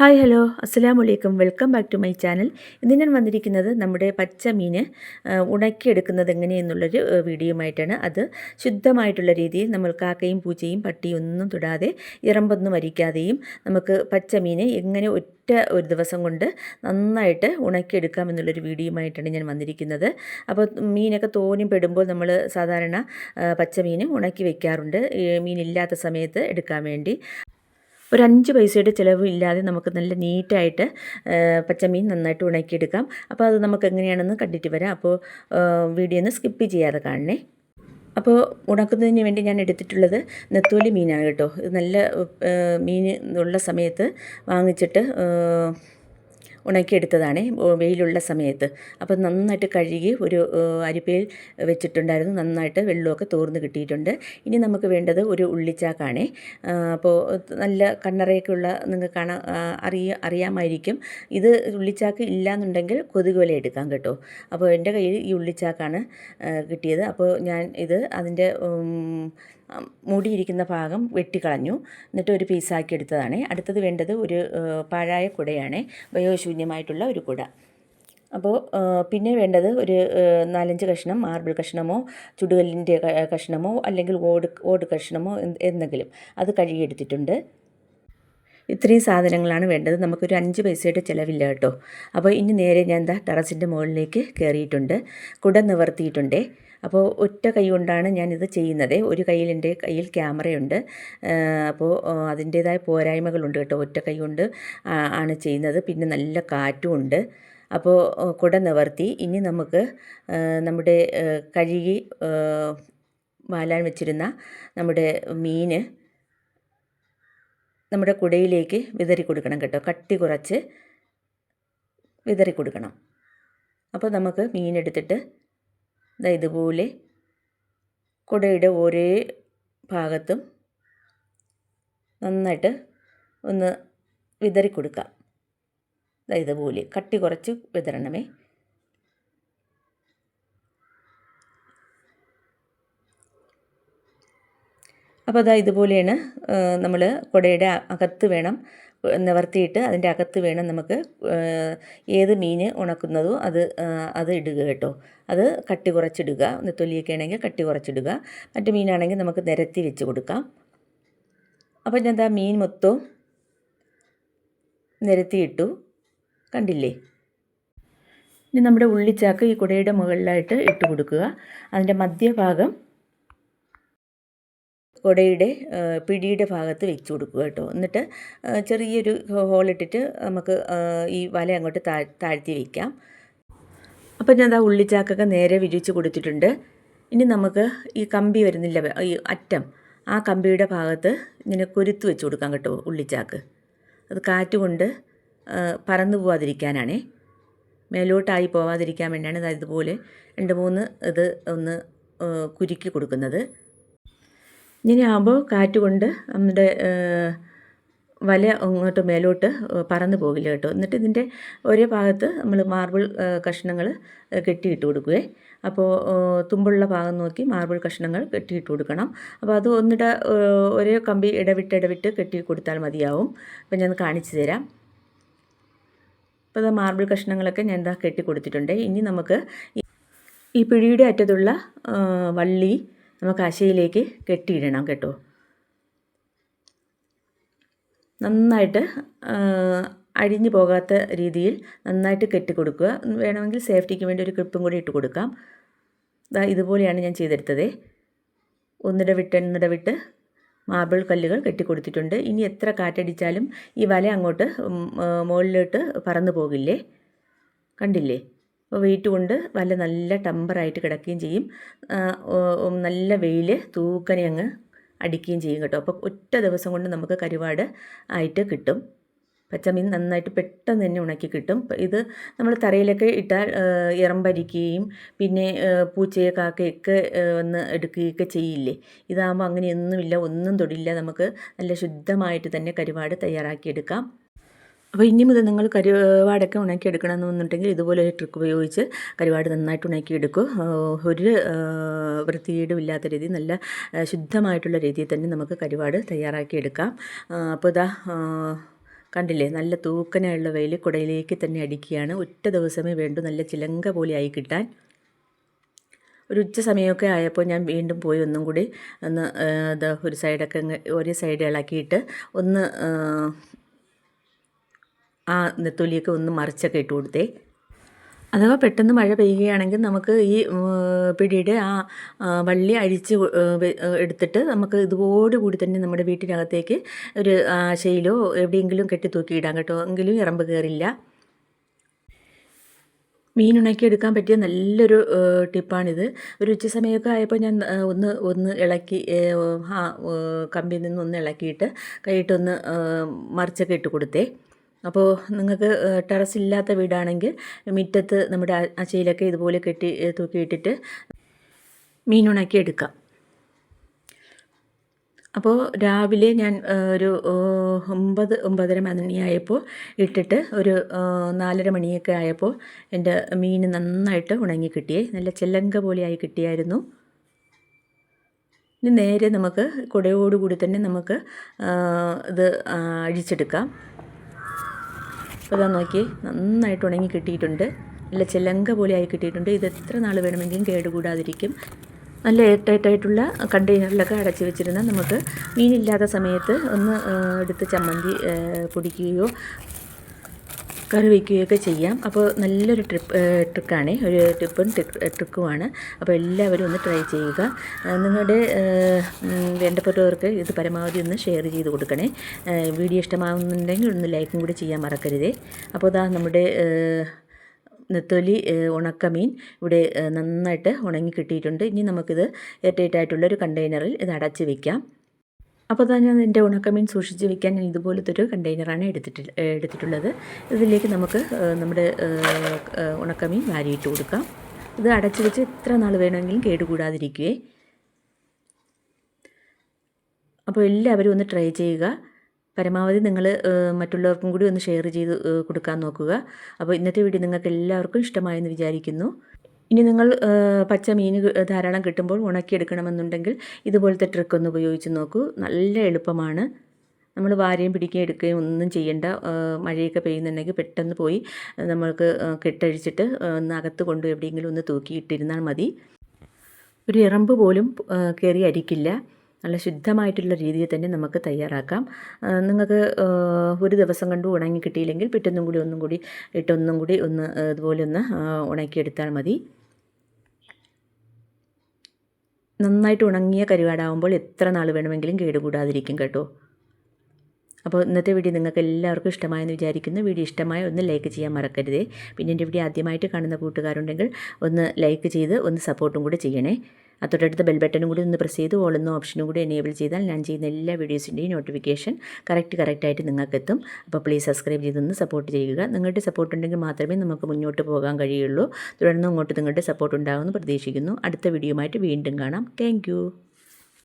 Hi hello. അസ്സാം വലൈക്കും welcome back to my channel. ഇന്ന് ഞാൻ വന്നിരിക്കുന്നത് നമ്മുടെ പച്ച മീൻ ഉണക്കിയെടുക്കുന്നത് എങ്ങനെയെന്നുള്ളൊരു വീഡിയോ വീഡിയോയുമായിട്ടാണ്. അത് ശുദ്ധമായിട്ടുള്ള രീതിയിൽ നമ്മൾ കാക്കയും പൂച്ചയും പട്ടിയും ഒന്നും തൊടാതെ ഇറമ്പൊന്നും അരിക്കാതെയും നമുക്ക് പച്ച എങ്ങനെ ഒറ്റ ഒരു ദിവസം കൊണ്ട് നന്നായിട്ട് ഉണക്കിയെടുക്കാം എന്നുള്ളൊരു വീഡിയോയുമായിട്ടാണ് ഞാൻ വന്നിരിക്കുന്നത്. അപ്പോൾ മീനൊക്കെ തോനും പെടുമ്പോൾ നമ്മൾ സാധാരണ പച്ചമീൻ പച്ച മീൻ ഉണക്കി വെക്കാറുണ്ട്. മീനില്ലാത്ത സമയത്ത് എടുക്കാൻ വേണ്ടി. ഒരു അഞ്ച് പൈസയുടെ ചിലവ് ഇല്ലാതെ നമുക്ക് നല്ല നീറ്റായിട്ട് പച്ചമീൻ നന്നായിട്ട് ഉണക്കിയെടുക്കാം. അപ്പോൾ അത് നമുക്ക് എങ്ങനെയാണെന്ന് കണ്ടിട്ട് വരാം. അപ്പോൾ വീഡിയോ ഒന്ന് സ്കിപ്പ് ചെയ്യാതെ കാണണേ. അപ്പോൾ ഉണക്കുന്നതിന് വേണ്ടി ഞാൻ എടുത്തിട്ടുള്ളത് നെത്തോലി മീനാണ് കേട്ടോ. ഇത് നല്ല മീൻ ഉള്ള സമയത്ത് വാങ്ങിച്ചിട്ട് ഉണക്കിയെടുത്തതാണ് വെയിലുള്ള സമയത്ത്. അപ്പോൾ നന്നായിട്ട് കഴുകി ഒരു അരിപ്പയിൽ വെച്ചിട്ടുണ്ടായിരുന്നു. നന്നായിട്ട് വെള്ളമൊക്കെ തോർന്ന് കിട്ടിയിട്ടുണ്ട്. ഇനി നമുക്ക് വേണ്ടത് ഒരു ഉള്ളിച്ചാക്കാണേ. അപ്പോൾ നല്ല കണ്ണറയൊക്കെ ഉള്ള നിങ്ങൾക്ക് കാണാൻ അറിയ അറിയാമായിരിക്കും. ഇത് ഉള്ളിച്ചാക്ക് ഇല്ലയെന്നുണ്ടെങ്കിൽ കൊതുക് വില എടുക്കാം കേട്ടോ. അപ്പോൾ എന്റെ കയ്യിൽ ഈ ഉള്ളിച്ചാക്കാണ് കിട്ടിയത്. അപ്പോൾ ഞാൻ ഇത് അതിന്റെ മൂടിയിരിക്കുന്ന ഭാഗം വെട്ടിക്കളഞ്ഞു. എന്നിട്ട് ഒരു പീസാക്കി എടുത്തതാണ്. അടുത്തത് വേണ്ടത് ഒരു പാഴായ കുടയാണ്. വയോശൂന്യമായിട്ടുള്ള ഒരു കുട. അപ്പോൾ പിന്നെ വേണ്ടത് ഒരു നാലഞ്ച് കഷ്ണം മാർബിൾ കഷ്ണമോ ചുടുകല്ലിന്റെ കഷ്ണമോ അല്ലെങ്കിൽ ഓട് ഓട് കഷ്ണമോ എന്തെങ്കിലും. അത് കഴുകിയെടുത്തിട്ടുണ്ട്. ഇത്രയും സാധനങ്ങളാണ് വേണ്ടത്. നമുക്കൊരു അഞ്ച് പൈസയുടെ ചിലവില്ല കേട്ടോ. അപ്പോൾ ഇനി നേരെ ഞാൻ എന്താ ടെറസിന്റെ മുകളിലേക്ക് കയറിയിട്ടുണ്ട്. കുട നിവർത്തിയിട്ടുണ്ട്. അപ്പോൾ ഒറ്റ കൈ കൊണ്ടാണ് ഞാനിത് ചെയ്യുന്നത്. ഒരു കയ്യിൽ എന്റെ കയ്യിൽ ക്യാമറയുണ്ട്. അപ്പോൾ അതിന്റേതായ പോരായ്മകളുണ്ട് കേട്ടോ. ഒറ്റ കൈ കൊണ്ട് ആണ് ചെയ്യുന്നത്. പിന്നെ നല്ല കാറ്റും ഉണ്ട്. അപ്പോൾ കുട നിവർത്തി. ഇനി നമുക്ക് നമ്മുടെ കഴുകി വാലാൻ വെച്ചിരുന്ന നമ്മുടെ മീൻ നമ്മുടെ കുടയിലേക്ക് വിതറി കൊടുക്കണം കേട്ടോ. കട്ടി കുറച്ച് വിതറി കൊടുക്കണം. അപ്പോൾ നമുക്ക് മീനെടുത്തിട്ട് ഇതാ ഇതുപോലെ കുടയുടെ ഒരേ ഭാഗത്തും നന്നായിട്ട് ഒന്ന് വിതറി കൊടുക്കാം. ഇതുപോലെ കട്ടി കുറച്ച് വിതരണമേ അപ്പോൾ അതാ ഇതുപോലെയാണ് നമ്മൾ കുടയുടെ അകത്ത് വേണം നിവർത്തിയിട്ട് അതിന്റെ അകത്ത് വേണം നമുക്ക് ഏത് മീൻ ഉണക്കുന്നതോ അത് അത് ഇടുക കേട്ടോ. അത് കട്ടി കുറച്ചിടുക. നെത്തൊലിയൊക്കെ ആണെങ്കിൽ കട്ടി കുറച്ചിടുക. മറ്റു മീനാണെങ്കിൽ നമുക്ക് നിരത്തി വെച്ച് കൊടുക്കാം. അപ്പോൾ ഞാൻ ആ മീൻ മൊത്തവും നിരത്തിയിട്ടു കണ്ടില്ലേ? ഇനി നമ്മുടെ ഉള്ളിച്ചാക്ക് ഈ കുടയുടെ മുകളിലായിട്ട് ഇട്ട് കൊടുക്കുക. അതിന്റെ മധ്യഭാഗം കുടയുടെ പിടിയുടെ ഭാഗത്ത് വെച്ച് കൊടുക്കുക കേട്ടോ. എന്നിട്ട് ചെറിയൊരു ഹോളിട്ടിട്ട് നമുക്ക് ഈ വല അങ്ങോട്ട് താഴ്ത്തി വയ്ക്കാം അപ്പോൾ ഞാൻ ആ ഉള്ളിച്ചാക്കൊക്കെ നേരെ വിരിച്ച് കൊടുത്തിട്ടുണ്ട്. ഇനി നമുക്ക് ഈ കമ്പി വരുന്നില്ല ഈ അറ്റം ആ കമ്പിയുടെ ഭാഗത്ത് ഇങ്ങനെ കൊരുത്ത് വെച്ച് കൊടുക്കാം കേട്ടോ ഉള്ളിച്ചാക്ക്. അത് കാറ്റുകൊണ്ട് പറന്നു പോവാതിരിക്കാനാണേ. മേലോട്ടായി പോവാതിരിക്കാൻ വേണ്ടിയാണ് ഇതുപോലെ രണ്ട് മൂന്ന് ഇത് ഒന്ന് കുരുക്കി കൊടുക്കുന്നത്. ഇങ്ങനെ ആകുമ്പോൾ കാറ്റ് കൊണ്ട് നമ്മുടെ വല അങ്ങോട്ട് മേലോട്ട് പറന്ന് പോകില്ല കേട്ടോ. എന്നിട്ട് ഇതിന്റെ ഒരേ ഭാഗത്ത് നമ്മൾ മാർബിൾ കഷ്ണങ്ങൾ കെട്ടിയിട്ട് കൊടുക്കുകയെ അപ്പോൾ തുമ്പുള്ള ഭാഗം നോക്കി മാർബിൾ കഷ്ണങ്ങൾ കെട്ടിയിട്ട് കൊടുക്കണം. അപ്പോൾ അത് ഒന്നിട ഒരേ കമ്പി ഇടവിട്ട് ഇടവിട്ട് കെട്ടി കൊടുത്താൽ മതിയാവും. അപ്പോൾ ഞാൻ കാണിച്ചു തരാം. അപ്പോൾ അത് മാർബിൾ കഷ്ണങ്ങളൊക്കെ ഞാൻ എന്താ കെട്ടി കൊടുത്തിട്ടുണ്ട്. ഇനി നമുക്ക് ഈ- പിഴിയുടെ അറ്റത്തുള്ള വള്ളി നമുക്ക് അശയിലേക്ക് കെട്ടിയിടണം കേട്ടോ. നന്നായിട്ട് അഴിഞ്ഞു പോകാത്ത രീതിയിൽ നന്നായിട്ട് കെട്ടി കൊടുക്കുക. വേണമെങ്കിൽ സേഫ്റ്റിക്ക് വേണ്ടി ഒരു ക്ലിപ്പും കൂടി ഇട്ട് കൊടുക്കാം. ഇതാ ഇതുപോലെയാണ് ഞാൻ ചെയ്തെടുത്തത്. ഒന്നിടവിട്ട് വിട്ട് ഒന്നിട വിട്ട് മാർബിൾ കല്ലുകൾ കെട്ടിക്കൊടുത്തിട്ടുണ്ട് ഇനി എത്ര കാറ്റടിച്ചാലും ഈ വല അങ്ങോട്ട് മുകളിലോട്ട് പറന്നു പോകില്ലേ? കണ്ടില്ലേ? വെയിറ്റ് വല്ല നല്ല ടെമ്പറായിട്ട് കിടക്കുകയും ചെയ്യും. നല്ല വെയിൽ തൂക്കനെ അങ്ങ് അടിക്കുകയും ചെയ്യും കേട്ടോ. അപ്പോൾ ഒറ്റ ദിവസം കൊണ്ട് നമുക്ക് കരുവാട് ആയിട്ട് കിട്ടും. പച്ചമീൻ നന്നായിട്ട് പെട്ടെന്ന് തന്നെ ഉണക്കി കിട്ടും. ഇത് നമ്മൾ തറയിലൊക്കെ ഇട്ടാൽ ഇറമ്പരിക്കുകയും പിന്നെ പൂച്ചയെ കാക്കയൊക്കെ വന്ന് എടുക്കുകയൊക്കെ ചെയ്യില്ലേ? ഇതാകുമ്പോൾ അങ്ങനെയൊന്നുമില്ല ഒന്നും തൊടില്ല. നമുക്ക് നല്ല ശുദ്ധമായിട്ട് തന്നെ കരുവാട് തയ്യാറാക്കിയെടുക്കാം. അപ്പോൾ ഇനി മുതൽ നിങ്ങൾ കരുവാടൊക്കെ ഉണക്കിയെടുക്കണമെന്നുണ്ടെങ്കിൽ ഇതുപോലെ ഒരു ട്രിക്ക് ഉപയോഗിച്ച് കരുവാട് നന്നായിട്ട് ഉണക്കിയെടുക്കും. ഒരു വൃത്തികേടും ഇല്ലാത്ത രീതിയിൽ നല്ല ശുദ്ധമായിട്ടുള്ള രീതിയിൽ തന്നെ നമുക്ക് കരുവാട് തയ്യാറാക്കിയെടുക്കാം. അപ്പോൾ ഇതാ കണ്ടില്ലേ നല്ല തൂക്കനായുള്ള വെയിൽ കുടയിലേക്ക് തന്നെ അടിക്കുകയാണ്. ഒറ്റ ദിവസമേ വേണ്ടൂ നല്ല ചിലങ്ക പോലെ ആയി കിട്ടാൻ. ഒരു ഉച്ച സമയമൊക്കെ ആയപ്പോൾ ഞാൻ വീണ്ടും പോയി ഒന്നും കൂടി ഒന്ന് ഒരു സൈഡൊക്കെ ഒരേ സൈഡ് ഇളക്കിയിട്ട് ഒന്ന് ആ നെത്തൊലിയൊക്കെ ഒന്ന് മറിച്ചൊക്കെ ഇട്ട് കൊടുത്തേ. അഥവാ പെട്ടെന്ന് മഴ പെയ്യുകയാണെങ്കിൽ നമുക്ക് ഈ പിടിയുടെ ആ വള്ളി അഴിച്ച് എടുത്തിട്ട് നമുക്ക് ഇതുപോടുകൂടി തന്നെ നമ്മുടെ വീട്ടിനകത്തേക്ക് ഒരു ആശയിലോ എവിടെയെങ്കിലും കെട്ടി തൂക്കിയിടാം കേട്ടോ. എങ്കിലും ഇറമ്പ് കയറില്ല. മീൻ ഉണക്കി എടുക്കാൻ പറ്റിയ നല്ലൊരു ടിപ്പാണിത്. ഒരു ഉച്ച സമയമൊക്കെ ആയപ്പോൾ ഞാൻ ഒന്ന് ഒന്ന് ഇളക്കി ആ കമ്പിയിൽ നിന്ന് ഒന്ന് ഇളക്കിയിട്ട് കൈയിട്ടൊന്ന് മറിച്ചൊക്കെ ഇട്ട് കൊടുത്തേ. അപ്പോൾ നിങ്ങൾക്ക് ടെറസ് ഇല്ലാത്ത വീടാണെങ്കിൽ മുറ്റത്ത് നമ്മുടെ അച്ചയിലൊക്കെ ഇതുപോലെ കെട്ടി തൂക്കിയിട്ടിട്ട് മീനുണക്കി എടുക്കാം. അപ്പോൾ രാവിലെ ഞാൻ ഒരു ഒമ്പത് ഒമ്പതര മണിയായപ്പോൾ ഇട്ടിട്ട് ഒരു നാലര മണിയൊക്കെ ആയപ്പോൾ എന്റെ മീൻ നന്നായിട്ട് ഉണങ്ങി കിട്ടിയേ നല്ല ചെല്ലങ്ക പോലെയായി കിട്ടിയായിരുന്നു. ഇനി നേരെ നമുക്ക് കുടയോടുകൂടി തന്നെ നമുക്ക് ഇത് അഴിച്ചെടുക്കാം. അപ്പോൾ ഇതാ നോക്കി നന്നായിട്ട് ഉണങ്ങി കിട്ടിയിട്ടുണ്ട്. നല്ല ചെലങ്ക പോലെയായി കിട്ടിയിട്ടുണ്ട്. ഇത് എത്ര നാൾ വേണമെങ്കിലും കേടുകൂടാതിരിക്കും. നല്ല എയർടൈറ്റായിട്ടുള്ള കണ്ടെയ്നറിലൊക്കെ അടച്ചു വെച്ചിരുന്നാൽ നമുക്ക് മീനില്ലാത്ത സമയത്ത് ഒന്ന് എടുത്ത് ചമ്മന്തി പൊടിക്കുകയോ കറി വയ്ക്കുകയൊക്കെ ചെയ്യാം. അപ്പോൾ നല്ലൊരു ട്രിപ്പ് ട്രിക്കാണ് ഒരു ടിപ്പും ട്രിക്കുമാണ് അപ്പോൾ എല്ലാവരും ഒന്ന് ട്രൈ ചെയ്യുക. നിങ്ങളുടെ വേണ്ടപ്പെട്ടവർക്ക് ഇത് പരമാവധി ഒന്ന് ഷെയർ ചെയ്ത് കൊടുക്കണേ. വീഡിയോ ഇഷ്ടമാകുന്നുണ്ടെങ്കിൽ ഒന്ന് ലൈക്കും കൂടി ചെയ്യാൻ മറക്കരുതേ. അപ്പോൾ ഇതാ നമ്മുടെ നെത്തോലി ഉണക്കമീൻ ഇവിടെ നന്നായിട്ട് ഉണങ്ങി കിട്ടിയിട്ടുണ്ട്. ഇനി നമുക്കിത് ഒരു കണ്ടെയ്നറിൽ ഇത് അടച്ച് വയ്ക്കാം അപ്പോൾ തന്നെ എന്റെ ഉണക്കമീൻ സൂക്ഷിച്ച് വെക്കാൻ ഞാൻ ഇതുപോലത്തെ ഒരു കണ്ടെയ്നറാണ് എടുത്തിട്ട് എടുത്തിട്ടുള്ളത്. ഇതിലേക്ക് നമുക്ക് നമ്മുടെ ഉണക്കമീൻ വാരിയിട്ട് കൊടുക്കാം. ഇത് അടച്ചു വെച്ച് എത്ര നാൾ വേണമെങ്കിലും കേടുകൂടാതിരിക്കുകയെ അപ്പോൾ എല്ലാവരും ഒന്ന് ട്രൈ ചെയ്യുക. പരമാവധി നിങ്ങൾ മറ്റുള്ളവർക്കും കൂടി ഒന്ന് ഷെയർ ചെയ്ത് കൊടുക്കാൻ നോക്കുക. അപ്പോൾ ഇന്നത്തെ വീഡിയോ നിങ്ങൾക്ക് എല്ലാവർക്കും ഇഷ്ടമായെന്ന് വിചാരിക്കുന്നു. ഇനി നിങ്ങൾ പച്ച മീൻ ധാരാളം കിട്ടുമ്പോൾ ഉണക്കിയെടുക്കണമെന്നുണ്ടെങ്കിൽ ഇതുപോലത്തെ ട്രിക്ക് ഒന്ന് ഉപയോഗിച്ച് നോക്കൂ. നല്ല എളുപ്പമാണ്. നമ്മൾ വാരയും പിടിക്കുകയും എടുക്കുകയും ഒന്നും ചെയ്യേണ്ട മഴയൊക്കെ പെയ്യുന്നുണ്ടെങ്കിൽ പെട്ടെന്ന് പോയി നമ്മൾക്ക് കെട്ടഴിച്ചിട്ട് ഒന്ന് അകത്ത് കൊണ്ട് എവിടെയെങ്കിലും ഒന്ന് തൂക്കിയിട്ടിരുന്നാൽ മതി. ഒരു ഇറമ്പ് പോലും കയറി അരിക്കില്ല. നല്ല ശുദ്ധമായിട്ടുള്ള രീതിയിൽ തന്നെ നമുക്ക് തയ്യാറാക്കാം. നിങ്ങൾക്ക് ഒരു ദിവസം കൊണ്ട് ഉണങ്ങി കിട്ടിയില്ലെങ്കിൽ പിറ്റൊന്നും കൂടി ഒന്നും കൂടി ഇട്ടൊന്നും കൂടി ഒന്ന് ഇതുപോലെ ഒന്ന് ഉണക്കിയെടുത്താൽ മതി. നന്നായിട്ട് ഉണങ്ങിയ കരുവാടാവുമ്പോൾ എത്ര നാൾ വേണമെങ്കിലും കേടുകൂടാതിരിക്കും കേട്ടോ. അപ്പോൾ ഇന്നത്തെ വീഡിയോ നിങ്ങൾക്ക് എല്ലാവർക്കും ഇഷ്ടമായെന്ന് വിചാരിക്കുന്നു. വീഡിയോ ഇഷ്ടമായ ഒന്ന് ലൈക്ക് ചെയ്യാൻ മറക്കരുതേ. പിന്നെ എന്റെ വീഡിയോ ആദ്യമായിട്ട് കാണുന്ന കൂട്ടുകാരുണ്ടെങ്കിൽ ഒന്ന് ലൈക്ക് ചെയ്ത് ഒന്ന് സപ്പോർട്ടും കൂടി ചെയ്യണേ. തൊട്ടടുത്ത ബെൽ ബട്ടണും കൂടി ഒന്ന് പ്രസ് ചെയ്ത് ഓളുന്ന ഓപ്ഷനും കൂടി എനേബിൾ ചെയ്താൽ ഞാൻ ചെയ്യുന്ന എല്ലാ വീഡിയോസിന്റെയും നോട്ടിഫിക്കേഷൻ കറക്റ്റ് കറക്റ്റായിട്ട് നിങ്ങൾക്ക് എത്തും അപ്പോൾ പ്ലീസ് സബ്സ്ക്രൈബ് ചെയ്തൊന്ന് സപ്പോർട്ട് ചെയ്യുക. നിങ്ങളുടെ സപ്പോർട്ട് ഉണ്ടെങ്കിൽ മാത്രമേ നമുക്ക് മുന്നോട്ട് പോകാൻ കഴിയുള്ളൂ. തുടർന്ന് അങ്ങോട്ട് നിങ്ങളുടെ സപ്പോർട്ട് ഉണ്ടാകുമെന്ന് പ്രതീക്ഷിക്കുന്നു. അടുത്ത വീഡിയോയുമായിട്ട് വീണ്ടും കാണാം. താങ്ക്